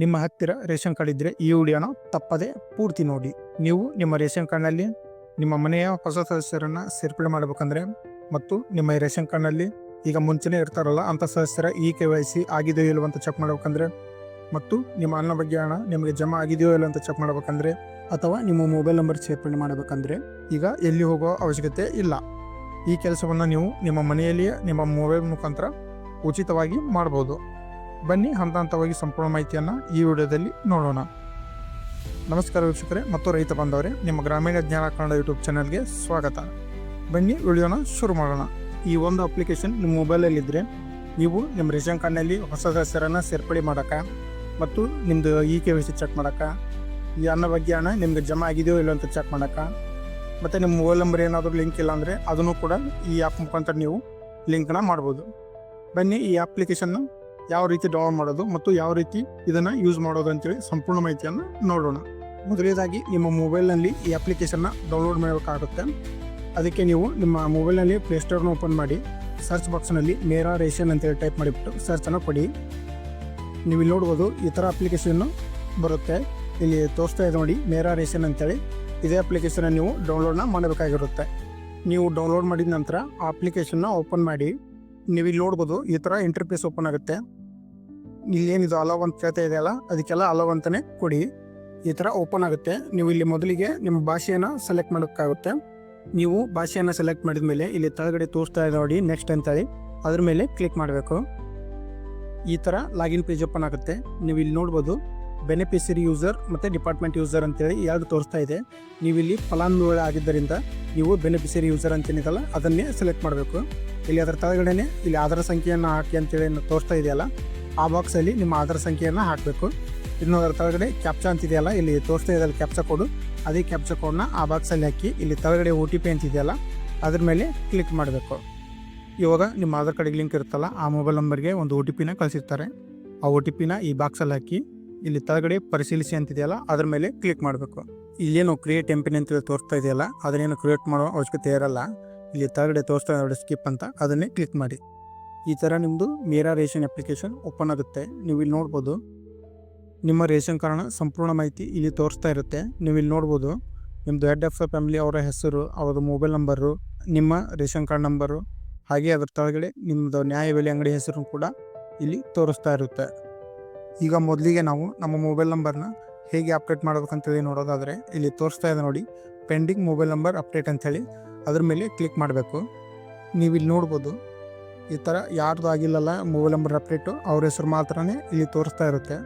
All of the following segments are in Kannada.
ನಿಮ್ಮ ಹತ್ತಿರ ರೇಷನ್ ಕಾರ್ಡ್ ಇದ್ದರೆ ಈ ವಿಡಿಯೋನ ತಪ್ಪದೆ ಪೂರ್ತಿ ನೋಡಿ. ನೀವು ನಿಮ್ಮ ರೇಷನ್ ಕಾರ್ಡ್ನಲ್ಲಿ ನಿಮ್ಮ ಮನೆಯ ಹೊಸ ಸದಸ್ಯರನ್ನು ಸೇರ್ಪಡೆ ಮಾಡಬೇಕಂದ್ರೆ ಮತ್ತು ನಿಮ್ಮ ರೇಷನ್ ಕಾರ್ಡ್ನಲ್ಲಿ ಈಗ ಮುಂಚೆನೇ ಇರ್ತಾರಲ್ಲ ಅಂಥ ಸದಸ್ಯರ ಇ ಕೆ ವೈ ಸಿ ಆಗಿದೆಯೋ ಇಲ್ವೋ ಅಂತ ಚೆಕ್ ಮಾಡಬೇಕಂದ್ರೆ ಮತ್ತು ನಿಮ್ಮ ಅನ್ನ ಬಗ್ಗೆ ಹಣ ನಿಮಗೆ ಜಮಾ ಆಗಿದೆಯೋ ಇಲ್ಲ ಅಂತ ಚೆಕ್ ಮಾಡಬೇಕಂದ್ರೆ ಅಥವಾ ನಿಮ್ಮ ಮೊಬೈಲ್ ನಂಬರ್ ಸೇರ್ಪಡೆ ಮಾಡಬೇಕಂದ್ರೆ ಈಗ ಎಲ್ಲಿ ಹೋಗೋ ಅವಶ್ಯಕತೆ ಇಲ್ಲ. ಈ ಕೆಲಸವನ್ನು ನೀವು ನಿಮ್ಮ ಮನೆಯಲ್ಲಿಯೇ ನಿಮ್ಮ ಮೊಬೈಲ್ ಮುಖಾಂತರ ಉಚಿತವಾಗಿ ಮಾಡ್ಬೋದು. ಬನ್ನಿ ಹಂತ ಹಂತವಾಗಿ ಸಂಪೂರ್ಣ ಮಾಹಿತಿಯನ್ನು ಈ ವಿಡಿಯೋದಲ್ಲಿ ನೋಡೋಣ. ನಮಸ್ಕಾರ ವೀಕ್ಷಕರೇ, ಮತ್ತು ರೈತ ಬಾಂಧವರೇ, ನಿಮ್ಮ ಗ್ರಾಮೀಣ ಜ್ಞಾನ ಕನ್ನಡ ಯೂಟ್ಯೂಬ್ ಚಾನಲ್ಗೆ ಸ್ವಾಗತ. ಬನ್ನಿ, ವಿಡಿಯೋನ ಶುರು ಮಾಡೋಣ. ಈ ಒಂದು ಅಪ್ಲಿಕೇಶನ್ ನಿಮ್ಮ ಮೊಬೈಲಲ್ಲಿದ್ದರೆ ನೀವು ನಿಮ್ಮ ರೇಷನ್ ಕಾರ್ಡ್ನಲ್ಲಿ ಹೊಸ ಸದಸ್ಯರನ್ನು ಸೇರ್ಪಡೆ ಮಾಡೋಕ್ಕೆ ಮತ್ತು ನಿಮ್ಮದು ಇ ಕೆ ಸಿ ಚೆಕ್ ಮಾಡೋಕ್ಕೆ ಈ ಅನ್ನ ಬಗ್ಗೆ ಹಣ ನಿಮ್ಗೆ ಜಮಾ ಆಗಿದೆಯೋ ಇಲ್ಲ ಅಂತ ಚೆಕ್ ಮಾಡೋಕ್ಕೆ ಮತ್ತು ನಿಮ್ಮ ಮೊಬೈಲ್ ನಂಬರ್ ಏನಾದರೂ ಲಿಂಕ್ ಇಲ್ಲ ಅಂದರೆ ಅದನ್ನು ಕೂಡ ಈ ಆ್ಯಪ್ ಮುಖಾಂತರ ನೀವು ಲಿಂಕ್ನ ಮಾಡ್ಬೋದು. ಬನ್ನಿ, ಈ ಅಪ್ಲಿಕೇಶನ್ನ ಯಾವ ರೀತಿ ಡೌನ್ಲೋಡ್ ಮಾಡೋದು ಮತ್ತು ಯಾವ ರೀತಿ ಇದನ್ನು ಯೂಸ್ ಮಾಡೋದು ಅಂತೇಳಿ ಸಂಪೂರ್ಣ ಮಾಹಿತಿಯನ್ನು ನೋಡೋಣ. ಮೊದಲನೇದಾಗಿ ನಿಮ್ಮ ಮೊಬೈಲ್ನಲ್ಲಿ ಈ ಅಪ್ಲಿಕೇಶನ್ನ ಡೌನ್ಲೋಡ್ ಮಾಡಬೇಕಾಗುತ್ತೆ. ಅದಕ್ಕೆ ನೀವು ನಿಮ್ಮ ಮೊಬೈಲ್ನಲ್ಲಿ ಪ್ಲೇಸ್ಟೋರ್ನ ಓಪನ್ ಮಾಡಿ ಸರ್ಚ್ ಬಾಕ್ಸ್ನಲ್ಲಿ ಮೇರಾ ರೇಷನ್ ಅಂತೇಳಿ ಟೈಪ್ ಮಾಡಿಬಿಟ್ಟು ಸರ್ಚನ್ನು ಕೊಡಿ. ನೀವು ಇಲ್ಲಿ ನೋಡ್ಬೋದು ಈ ಥರ ಅಪ್ಲಿಕೇಶನ್ನು ಬರುತ್ತೆ. ಇಲ್ಲಿ ತೋರಿಸ್ತಾ ಇದೆ ನೋಡಿ ಮೇರಾ ರೇಷನ್ ಅಂತೇಳಿ ಇದೇ ಅಪ್ಲಿಕೇಶನ್ ನೀವು ಡೌನ್ಲೋಡ್ನ ಮಾಡಬೇಕಾಗಿರುತ್ತೆ. ನೀವು ಡೌನ್ಲೋಡ್ ಮಾಡಿದ ನಂತರ ಆ ಅಪ್ಲಿಕೇಶನ್ನ ಓಪನ್ ಮಾಡಿ, ನೀವು ಇಲ್ಲಿ ನೋಡ್ಬೋದು ಈ ಥರ ಇಂಟರ್ಫೇಸ್ ಓಪನ್ ಆಗುತ್ತೆ. ಇಲ್ಲೇನಿದು ಅಲೋವ್ ಅಂತ ಕೇಳ್ತಾ ಇದೆಯಲ್ಲ, ಅದಕ್ಕೆಲ್ಲ ಅಲೋವ್ ಅಂತಲೇ ಕೊಡಿ. ಈ ಥರ ಓಪನ್ ಆಗುತ್ತೆ. ನೀವು ಇಲ್ಲಿ ಮೊದಲಿಗೆ ನಿಮ್ಮ ಭಾಷೆಯನ್ನು ಸೆಲೆಕ್ಟ್ ಮಾಡೋಕ್ಕಾಗುತ್ತೆ. ನೀವು ಭಾಷೆಯನ್ನು ಸೆಲೆಕ್ಟ್ ಮಾಡಿದ ಮೇಲೆ ಇಲ್ಲಿ ತಳಗಡೆ ತೋರಿಸ್ತಾ ಇದೆ ನೋಡಿ ನೆಕ್ಸ್ಟ್ ಅಂತೇಳಿ ಅದ್ರ ಮೇಲೆ ಕ್ಲಿಕ್ ಮಾಡಬೇಕು. ಈ ಥರ ಲಾಗಿನ್ ಪೇಜ್ ಓಪನ್ ಆಗುತ್ತೆ. ನೀವು ಇಲ್ಲಿ ನೋಡ್ಬೋದು ಬೆನಿಫಿಷರಿ ಯೂಸರ್ ಮತ್ತು ಡಿಪಾರ್ಟ್ಮೆಂಟ್ ಯೂಸರ್ ಅಂತೇಳಿ ಎರಡು ತೋರಿಸ್ತಾ ಇದೆ. ನೀವು ಇಲ್ಲಿ ಫಲಾನುಭವಿ ಆಗಿದ್ದರಿಂದ ನೀವು ಬೆನಿಫಿಷರಿ ಯೂಸರ್ ಅಂತೇನಿದಲ್ಲ ಅದನ್ನೇ ಸೆಲೆಕ್ಟ್ ಮಾಡಬೇಕು. ಇಲ್ಲಿ ಅದರ ಕೆಳಗಡೆನೆ ಇಲ್ಲಿ ಆಧಾರ್ ಸಂಖ್ಯೆಯನ್ನು ಹಾಕಿ ಅಂತೇಳಿ ತೋರಿಸ್ತಾ ಇದೆಯಲ್ಲ ಆ ಬಾಕ್ಸಲ್ಲಿ ನಿಮ್ಮ ಆಧಾರ್ ಸಂಖ್ಯೆಯನ್ನು ಹಾಕಬೇಕು. ಇನ್ನು ಅದರ ತಳಗಡೆ ಕ್ಯಾಪ್ಚಾ ಅಂತಿದೆಯಲ್ಲ ಇಲ್ಲಿ ತೋರಿಸ್ತಾ ಇದೆಯಲ್ಲ ಕ್ಯಾಪ್ಚಾ ಕೋಡು ಅದೇ ಕ್ಯಾಪ್ಚಾ ಕೋಡನ್ನ ಆ ಬಾಕ್ಸಲ್ಲಿ ಹಾಕಿ, ಇಲ್ಲಿ ತಳಗಡೆ ಒ ಟಿ ಪಿ ಅಂತಿದೆಯಲ್ಲ ಅದ್ರ ಮೇಲೆ ಕ್ಲಿಕ್ ಮಾಡಬೇಕು. ಇವಾಗ ನಿಮ್ಮ ಆಧಾರ್ ಕಾರ್ಡಿಗೆ ಲಿಂಕ್ ಇರುತ್ತಲ್ಲ, ಆ ಮೊಬೈಲ್ ನಂಬರ್ಗೆ ಒಂದು ಒ ಟಿ ಪಿನ ಕಳಿಸಿರ್ತಾರೆ. ಆ ಒ ಟಿ ಪಿನ ಈ ಬಾಕ್ಸಲ್ಲಿ ಹಾಕಿ, ಇಲ್ಲಿ ತಳಗಡೆ ಪರಿಶೀಲಿಸಿ ಅಂತಿದೆಯಲ್ಲ ಅದ್ರ ಮೇಲೆ ಕ್ಲಿಕ್ ಮಾಡಬೇಕು. ಇಲ್ಲೇನು ಕ್ರಿಯೇಟ್ ಎಂಪಿನ್ ಅಂತ ತೋರಿಸ್ತಾ ಇದೆಯಲ್ಲ, ಅದನ್ನೇನು ಕ್ರಿಯೇಟ್ ಮಾಡೋ ಅವಶ್ಯಕತೆ ಇರಲ್ಲ. ಇಲ್ಲಿ ತಳಗಡೆ ತೋರಿಸ್ತಾ ಸ್ಕಿಪ್ ಅಂತ ಅದನ್ನೇ ಕ್ಲಿಕ್ ಮಾಡಿ. ಈ ಥರ ನಿಮ್ಮದು ಮೇರಾ ರೇಷನ್ ಅಪ್ಲಿಕೇಶನ್ ಓಪನ್ ಆಗುತ್ತೆ. ನೀವು ಇಲ್ಲಿ ನೋಡ್ಬೋದು. ನಿಮ್ಮ ರೇಷನ್ ಕಾರ್ಡ್ನ ಸಂಪೂರ್ಣ ಮಾಹಿತಿ ಇಲ್ಲಿ ತೋರಿಸ್ತಾ ಇರುತ್ತೆ. ನೀವು ಇಲ್ಲಿ ನೋಡ್ಬೋದು. ನಿಮ್ಮದು ಹೆಡ್ ಆಫ್ ದ ಫ್ಯಾಮಿಲಿ ಅವರ ಹೆಸರು ಅವರ ಮೊಬೈಲ್ ನಂಬರು ನಿಮ್ಮ ರೇಷನ್ ಕಾರ್ಡ್ ನಂಬರು ಹಾಗೆ ಅದರ ತಳಗಡೆ ನಿಮ್ಮದು ನ್ಯಾಯಬೆಲೆ ಅಂಗಡಿ ಹೆಸರು ಕೂಡ ಇಲ್ಲಿ ತೋರಿಸ್ತಾ ಇರುತ್ತೆ. ಈಗ ಮೊದಲಿಗೆ ನಾವು ನಮ್ಮ ಮೊಬೈಲ್ ನಂಬರ್ನ ಹೇಗೆ ಅಪ್ಡೇಟ್ ಮಾಡಬೇಕಂತೇಳಿ ನೋಡೋದಾದರೆ ಇಲ್ಲಿ ತೋರಿಸ್ತಾ ಇದೆ ನೋಡಿ. ಪೆಂಡಿಂಗ್ ಮೊಬೈಲ್ ನಂಬರ್ ಅಪ್ಡೇಟ್ ಅಂಥೇಳಿ. ಅದ್ರ ಮೇಲೆ ಕ್ಲಿಕ್ ಮಾಡಬೇಕು. ನೀವು ಇಲ್ಲಿ ನೋಡ್ಬೋದು. ಈ ಥರ ಯಾರ್ದು ಆಗಿಲ್ಲಲ್ಲ ಮೊಬೈಲ್ ನಂಬರ್ ಅಪ್ಡೇಟು ಅವ್ರ ಹೆಸರು ಮಾತ್ರನೇ ಇಲ್ಲಿ ತೋರಿಸ್ತಾ ಇರುತ್ತೆ.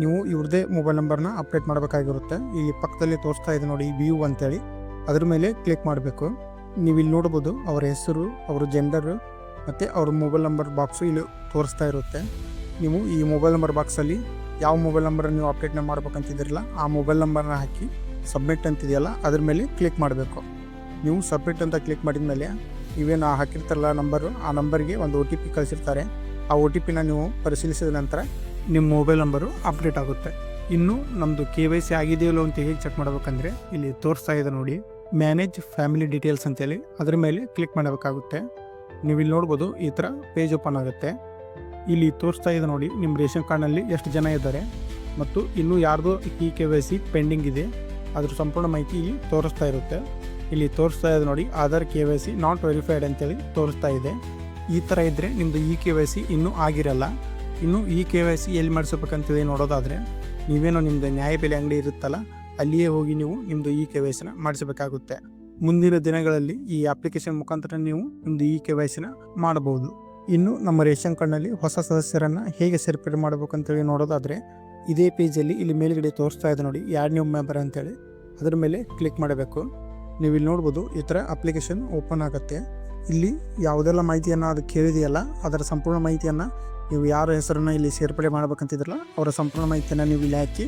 ನೀವು ಇವ್ರದ್ದೇ ಮೊಬೈಲ್ ನಂಬರ್ನ ಅಪ್ಡೇಟ್ ಮಾಡಬೇಕಾಗಿರುತ್ತೆ. ಇಲ್ಲಿ ಪಕ್ಕದಲ್ಲಿ ತೋರಿಸ್ತಾ ಇದೆ ನೋಡಿ ವ್ಯೂ ಅಂತೇಳಿ. ಅದ್ರ ಮೇಲೆ ಕ್ಲಿಕ್ ಮಾಡಬೇಕು. ನೀವು ಇಲ್ಲಿ ನೋಡ್ಬೋದು ಅವರ ಹೆಸರು, ಅವರ ಜೆಂಡರು ಮತ್ತು ಅವ್ರ ಮೊಬೈಲ್ ನಂಬರ್ ಬಾಕ್ಸು ಇಲ್ಲಿ ತೋರಿಸ್ತಾ ಇರುತ್ತೆ. ನೀವು ಈ ಮೊಬೈಲ್ ನಂಬರ್ ಬಾಕ್ಸಲ್ಲಿ ಯಾವ ಮೊಬೈಲ್ ನಂಬರ್ ನೀವು ಅಪ್ಡೇಟ್ನ ಮಾಡ್ಬೇಕಂತಿದ್ದೀರಲ್ಲ ಆ ಮೊಬೈಲ್ ನಂಬರ್ನ ಹಾಕಿ ಸಬ್ಮಿಟ್ ಅಂತಿದೆಯಲ್ಲ ಅದ್ರ ಮೇಲೆ ಕ್ಲಿಕ್ ಮಾಡಬೇಕು. ನೀವು ಸಬ್ಮಿಟ್ ಅಂತ ಕ್ಲಿಕ್ ಮಾಡಿದ ಮೇಲೆ ನೀವೇನು ಹಾಕಿರ್ತಾರಲ್ಲ ನಂಬರು, ಆ ನಂಬರ್ಗೆ ಒಂದು ಒ ಟಿ ಪಿ ಕಳಿಸಿರ್ತಾರೆ. ಆ ಒ ಟಿ ಪಿನ ನೀವು ಪರಿಶೀಲಿಸಿದ ನಂತರ ನಿಮ್ಮ ಮೊಬೈಲ್ ನಂಬರು ಅಪ್ಡೇಟ್ ಆಗುತ್ತೆ. ಇನ್ನು ನಮ್ಮದು ಕೆ ವೈ ಸಿ ಆಗಿದೆಯಲ್ಲೋ ಅಂತ ಹೇಗೆ ಚೆಕ್ ಮಾಡಬೇಕಂದ್ರೆ ಇಲ್ಲಿ ತೋರಿಸ್ತಾ ಇದೆ ನೋಡಿ. ಮ್ಯಾನೇಜ್ ಫ್ಯಾಮಿಲಿ ಡೀಟೇಲ್ಸ್ ಅಂತೇಳಿ. ಅದರ ಮೇಲೆ ಕ್ಲಿಕ್ ಮಾಡಬೇಕಾಗುತ್ತೆ. ನೀವು ಇಲ್ಲಿ ನೋಡ್ಬೋದು ಈ ಥರ ಪೇಜ್ ಓಪನ್ ಆಗುತ್ತೆ. ಇಲ್ಲಿ ತೋರಿಸ್ತಾ ಇದೆ ನೋಡಿ ನಿಮ್ಮ ರೇಷನ್ ಕಾರ್ಡ್ನಲ್ಲಿ ಎಷ್ಟು ಜನ ಇದ್ದಾರೆ. ಮತ್ತು ಇನ್ನೂ ಯಾರ್ದು ಈ ಕೆ ವೈ ಸಿ ಪೆಂಡಿಂಗ್ ಇದೆ. ಅದ್ರ ಸಂಪೂರ್ಣ ಮಾಹಿತಿ ಇಲ್ಲಿ ತೋರಿಸ್ತಾ ಇರುತ್ತೆ. ಇಲ್ಲಿ ತೋರಿಸ್ತಾ ಇದೆ ನೋಡಿ, Aadhaar K Y C not verified ಅಂತೇಳಿ ತೋರಿಸ್ತಾ ಇದೆ. ಈ ಥರ ಇದ್ದರೆ ನಿಮ್ಮದು ಇ ಕೆ ವೈ ಸಿ ಇನ್ನೂ ಆಗಿರಲ್ಲ. ಇನ್ನು ಇ ಕೆ ವೈ ಸಿ ಎಲ್ಲಿ ಮಾಡಿಸ್ಬೇಕಂತೇಳಿ ನೋಡೋದಾದರೆ, ನೀವೇನೋ ನಿಮ್ಮದು ನ್ಯಾಯಬೆಲೆ ಅಂಗಡಿ ಇರುತ್ತಲ್ಲ, ಅಲ್ಲಿಯೇ ಹೋಗಿ ನೀವು ನಿಮ್ಮದು ಇ ಕೆ ವೈ ಸಿನ ಮಾಡಿಸಬೇಕಾಗುತ್ತೆ. ಮುಂದಿನ ದಿನಗಳಲ್ಲಿ ಈ ಅಪ್ಲಿಕೇಶನ್ ಮುಖಾಂತರ ನೀವು ನಿಮ್ಮದು ಇ ಕೆ ವೈ ಸಿನ ಮಾಡಬಹುದು. ಇನ್ನು ನಮ್ಮ ರೇಷನ್ ಕಾರ್ಡ್ನಲ್ಲಿ ಹೊಸ ಸದಸ್ಯರನ್ನು ಹೇಗೆ ಸೇರ್ಪಡೆ ಮಾಡಬೇಕಂತೇಳಿ ನೋಡೋದಾದರೆ, ಇದೇ ಪೇಜಲ್ಲಿ ಇಲ್ಲಿ ಮೇಲ್ಗಡೆ ತೋರಿಸ್ತಾ ಇದೆ ನೋಡಿ, ಯಾರು ನೀವು ಮೆಂಬರ್ ಅಂತೇಳಿ. ಅದರ ಮೇಲೆ ಕ್ಲಿಕ್ ಮಾಡಬೇಕು. ನೀವು ಇಲ್ಲಿ ನೋಡ್ಬೋದು ಈ ಥರ ಅಪ್ಲಿಕೇಶನ್ ಓಪನ್ ಆಗುತ್ತೆ. ಇಲ್ಲಿ ಯಾವುದೆಲ್ಲ ಮಾಹಿತಿಯನ್ನು ಅದು ಕೇಳಿದೆಯಲ್ಲ, ಅದರ ಸಂಪೂರ್ಣ ಮಾಹಿತಿಯನ್ನು ನೀವು ಯಾರ ಹೆಸರನ್ನು ಇಲ್ಲಿ ಸೇರ್ಪಡೆ ಮಾಡಬೇಕಂತಿದ್ರಲ್ಲ, ಅವರ ಸಂಪೂರ್ಣ ಮಾಹಿತಿಯನ್ನು ನೀವು ಇಲ್ಲಿ ಹಾಕಿ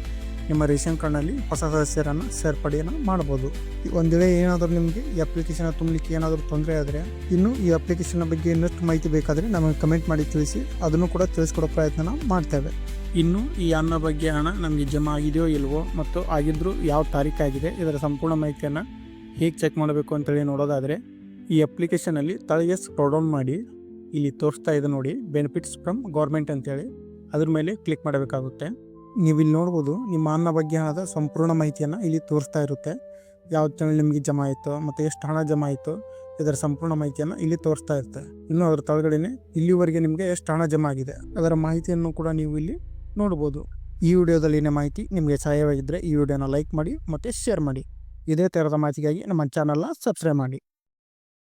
ನಿಮ್ಮ ರೇಷನ್ ಕಾರ್ಡ್ನಲ್ಲಿ ಹೊಸ ಸದಸ್ಯರನ್ನು ಸೇರ್ಪಡೆಯನ್ನು ಮಾಡ್ಬೋದು. ಒಂದು ವೇಳೆ ಏನಾದರೂ ನಿಮಗೆ ಈ ಅಪ್ಲಿಕೇಶನ್ ತುಂಬಲಿಕ್ಕೆ ಏನಾದರೂ ತೊಂದರೆ ಆದರೆ, ಇನ್ನು ಈ ಅಪ್ಲಿಕೇಶನ್ ಬಗ್ಗೆ ಇನ್ನಷ್ಟು ಮಾಹಿತಿ ಬೇಕಾದರೆ ನಮಗೆ ಕಮೆಂಟ್ ಮಾಡಿ ತಿಳಿಸಿ, ಅದನ್ನು ಕೂಡ ತಿಳಿಸ್ಕೊಡೋ ಪ್ರಯತ್ನ ಮಾಡ್ತೇವೆ. ಇನ್ನು ಈ ಅನ್ನ ಬಗ್ಗೆ ಹಣ ನಮಗೆ ಜಮಾ ಆಗಿದೆಯೋ ಇಲ್ವೋ, ಮತ್ತು ಆಗಿದ್ದರೂ ಯಾವ ತಾರೀಕಾಗಿದೆ ಇದರ ಸಂಪೂರ್ಣ ಮಾಹಿತಿಯನ್ನು ಹೇಗೆ ಚೆಕ್ ಮಾಡಬೇಕು ಅಂತೇಳಿ ನೋಡೋದಾದರೆ, ಈ ಅಪ್ಲಿಕೇಶನಲ್ಲಿ ತಳಗೆ ಸ್ಕ್ರೋಲ್ ಡೌನ್ ಮಾಡಿ, ಇಲ್ಲಿ ತೋರಿಸ್ತಾ ಇದೆ ನೋಡಿ ಬೆನಿಫಿಟ್ಸ್ ಫ್ರಮ್ ಗೌರ್ಮೆಂಟ್ ಅಂತೇಳಿ. ಅದ್ರ ಮೇಲೆ ಕ್ಲಿಕ್ ಮಾಡಬೇಕಾಗುತ್ತೆ. ನೀವು ಇಲ್ಲಿ ನೋಡ್ಬೋದು, ನಿಮ್ಮ ಅನ್ನ ಬಗ್ಗೆ ಆದ ಸಂಪೂರ್ಣ ಮಾಹಿತಿಯನ್ನು ಇಲ್ಲಿ ತೋರಿಸ್ತಾ ಇರುತ್ತೆ. ಯಾವ ತಿಂಗಳು ನಿಮಗೆ ಜಮಾ ಆಯಿತು, ಮತ್ತು ಎಷ್ಟು ಹಣ ಜಮಾ ಆಯಿತು, ಇದರ ಸಂಪೂರ್ಣ ಮಾಹಿತಿಯನ್ನು ಇಲ್ಲಿ ತೋರಿಸ್ತಾ ಇರುತ್ತೆ. ಇನ್ನು ಅದರ ತಳಗಡೆನೆ, ಇಲ್ಲಿವರೆಗೆ ನಿಮಗೆ ಎಷ್ಟು ಹಣ ಜಮಾ ಆಗಿದೆ, ಅದರ ಮಾಹಿತಿಯನ್ನು ಕೂಡ ನೀವು ಇಲ್ಲಿ ನೋಡ್ಬೋದು. ಈ ವಿಡಿಯೋದಲ್ಲಿನ ಮಾಹಿತಿ ನಿಮಗೆ ಸಹಾಯವಾಗಿದ್ದರೆ ಈ ವಿಡಿಯೋನ ಲೈಕ್ ಮಾಡಿ, ಮತ್ತು ಶೇರ್ ಮಾಡಿ. ಇದೇ ಥರದ ಮಾಹಿತಿಗಾಗಿ ನಮ್ಮ ಚಾನಲ್ನ ಸಬ್ಸ್ಕ್ರೈಬ್ ಮಾಡಿ.